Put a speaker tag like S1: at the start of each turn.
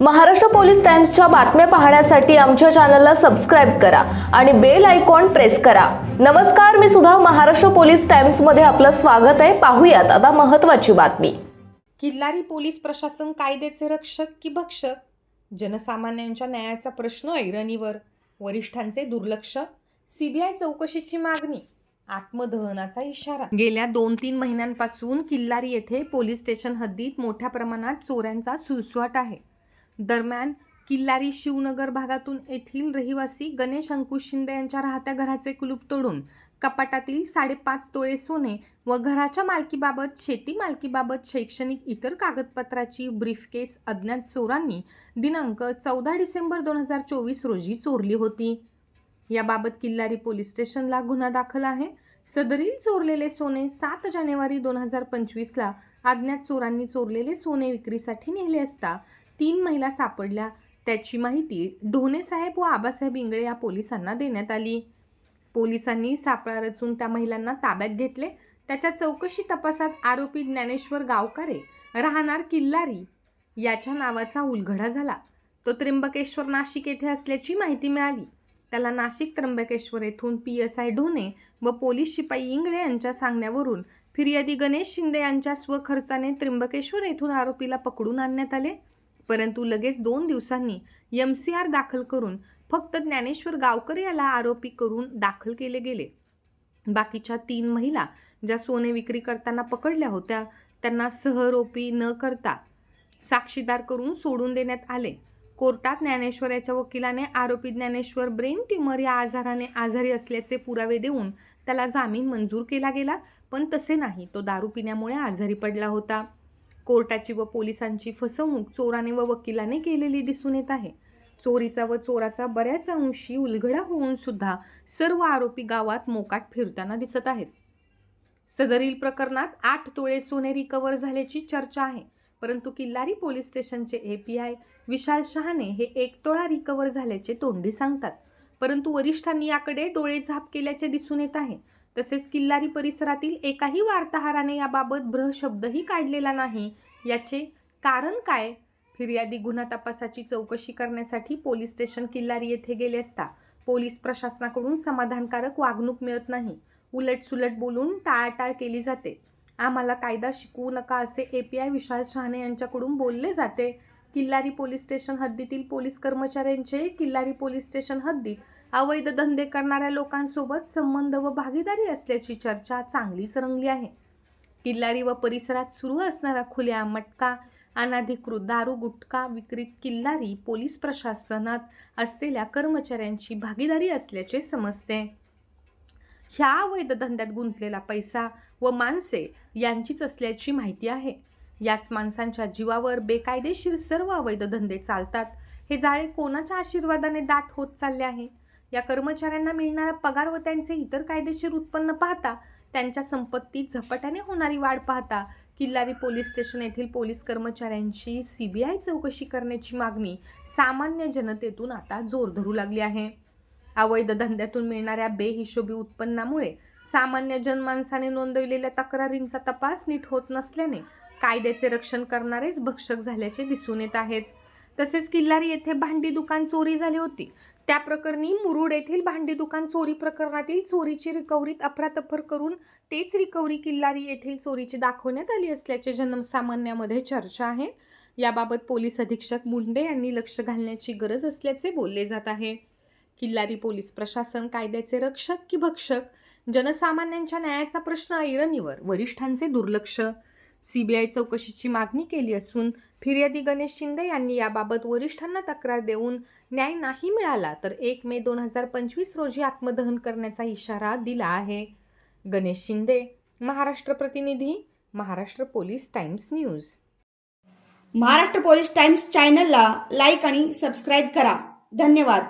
S1: Maharashtra police टाइम्सच्या बातम्या पाहण्यासाठी आमच्या चॅनलला सबस्क्राईब करा आणि बेल आयकॉन प्रेस करा. नमस्कार मी सुद्धा महाराष्ट्र पोलीस टाइम्समध्ये आपलं स्वागत आहे. पाहूयात आता महत्वाची बातमी.
S2: किल्लारी पोलीस प्रशासन कायद्याचे रक्षक की भक्षक? जनसामान्यांच्या न्यायाचा प्रश्न ऐरणीवर. वरिष्ठांचे दुर्लक्ष? सीबीआय चौकशीची मागणी? आत्मदहनाचा इशारा? गेल्या दोन तीन महिन्यांपासून किल्लारी येथे पोलीस स्टेशन हद्दीत मोठ्या प्रमाणात चोऱ्यांचा सुसवाट आहे. दरम्यान किल्लारी शिवनगर भागातून येथील रहिवासी गणेश अंकुश शिंदे यांच्या राहत्या घराचे कुलूप तोडून कपाटातील साडेपाच तोळे सोने व घराच्या मालकीबाबत शेती मालकीबाबत शैक्षणिक इतर कागदपत्राची ब्रीफकेस अज्ञात चोरांनी दिनांक चौदा डिसेंबर दोन हजार चोवीस रोजी चोरली होती. याबाबत किल्लारी पोलीस स्टेशनला गुन्हा दाखल आहे. सदरील चोरलेले सोने सात जानेवारी दोन हजार पंचवीसला अज्ञात चोरांनी चोरलेले सोने विक्रीसाठी नेले असता तीन महिला सापडल्या. त्याची माहिती ढोणेसाहेब व आबासाहेब इंगळे या पोलिसांना देण्यात आली. पोलिसांनी सापळा रचून त्या महिलांना ताब्यात घेतले. त्याच्या चौकशी तपासात आरोपी ज्ञानेश्वर गावकारे राहणार किल्लारी याच्या नावाचा उलगडा झाला. तो त्र्यंबकेश्वर नाशिक येथे असल्याची माहिती मिळाली. त्याला नाशिक त्र्यंबकेश्वर येथून पी एस आय ढोणे व पोलीस शिपाई इंगळे यांच्या सांगण्यावरून फिर्यादी गणेश शिंदे यांच्या स्वखर्चाने त्र्यंबकेश्वर येथून आरोपीला पकडून आणण्यात आले. परंतु लगेच दोन दिवसांनी एम सी आर दाखल करून फक्त ज्ञानेश्वर गावकर याला आरोपी करून दाखल केले गेले. बाकीच्या तीन महिला ज्या सोने विक्री करताना पकडल्या होत्या त्यांना सहरोपी न करता साक्षीदार करून सोडून देण्यात आले. कोर्टात ज्ञानेश्वर याच्या वकिलाने आरोपी ज्ञानेश्वर ब्रेन ट्युमर या आजाराने आजारी असल्याचे पुरावे देऊन त्याला जामीन मंजूर केला गेला पण तसे नाही. तो दारू पिण्यामुळे आजारी पडला होता. कोर्टाची व पोलिसांची फसवणूक चोराने व वकिलाने केलेली दिसून येत आहे. चोरीचा व चोराचा बऱ्याच अंशी उलगडा होऊन सुद्धा सर्व आरोपी गावात मोकाट फिरताना दिसत आहेत. सदरील प्रकरणात आठ तोळे सोने रिकव्हर झाल्याची चर्चा आहे. परंतु किल्लारी पोलीस स्टेशनचे एपीआय विशाल शहाणे हे एक तोळा रिकव्हर झाल्याचे तोंडी सांगतात. परंतु वरिष्ठांनी याकडे डोळे झाप केल्याचे दिसून येत आहे. तसेच किल्लारी परिसरातील एकाही वार्ताहराने याबाबत ब्रहशब्दही काढलेला नाही याचे कारण काय? फिर्यादी गुन्हा तपासाची चौकशी करण्यासाठी पोलीस स्टेशन किल्लारी येथे गेले असता पोलीस प्रशासनाकडून समाधानकारक वागणूक मिळत नाही. उलट सुलट बोलून टाळाटाळ केली जाते. आम्हाला कायदा शिकवू नका असे ए पी आय विशाल शहाणे यांच्याकडून बोलले जाते. किल्लारी पोलीस स्टेशन हद्दीतील पोलीस कर्मचाऱ्यांचे किल्लारी पोलीस स्टेशन हद्दीत अवैध धंदे करणाऱ्या लोकांसोबत संबंध व भागीदारी असल्याची चर्चा चांगलीच रंगली आहे. किल्लारी व परिसरात सुरू असणारा खुल्या मटका अनाधिकृत दारू गुटखा विक्रीत किल्लारी पोलीस प्रशासनात असलेल्या कर्मचाऱ्यांची भागीदारी असल्याचे समजते. ह्या अवैध धंद्यात गुंतलेला पैसा व माणसे यांचीच असल्याची माहिती आहे. याच माणसांच्या जीवावर बेकायदेशीर सर्व अवैध धंदे चालतात. हे जाळे कोणाच्या आशीर्वादाने दाट होत चालले आहे? या कर्मचाऱ्यांना मिळणारा पगार व त्यांचे इतर कायदेशीर उत्पन्न पाहता त्यांच्या संपत्तीत झपाट्याने होणारी वाढ पाहता किल्लारी पोलीस स्टेशन येथील पोलीस कर्मचाऱ्यांची सीबीआय चौकशी करण्याची मागणी सामान्य जनतेतून आता जोर धरू लागली आहे. अवैध धंद्यातून मिळणाऱ्या बेहिशोबी उत्पन्नामुळे सामान्य जनमानसाने नोंदविलेल्या तक्रारींचा तपास नीट होत नसल्याने कायद्याचे रक्षण करणारेच भक्षक झाल्याचे दिसून येत आहेत. तसेच किल्लारी येथे भांडी दुकान चोरी झाली होती. त्या प्रकरणी मुरुड येथील भांडी दुकान चोरी प्रकरणातील चोरीची रिकव्हरीत अफरातफर करून तेच रिकव्हरी किल्लारी येथील चोरीची दाखवण्यात आली असल्याचे जनसामान्यामध्ये चर्चा आहे. याबाबत पोलीस अधीक्षक मुंडे यांनी लक्ष घालण्याची गरज असल्याचे बोलले जात आहे. किल्लारी पोलीस प्रशासन कायद्याचे रक्षक की भक्षक जनसामान्यांच्या न्यायाचा प्रश्न ऐरणीवर वरिष्ठांचे दुर्लक्ष सीबीआय चौकशीची मागणी केली असून फिर्यादी गणेश शिंदे यांनी याबाबत वरिष्ठांना तक्रार देऊन न्याय नाही मिळाला तर एक मे दोन हजार पंचवीस रोजी आत्मदहन करण्याचा इशारा दिला आहे. गणेश शिंदे महाराष्ट्र प्रतिनिधी Maharashtra police times news.
S3: Maharashtra police times चॅनलला लाईक आणि सबस्क्राईब करा. धन्यवाद.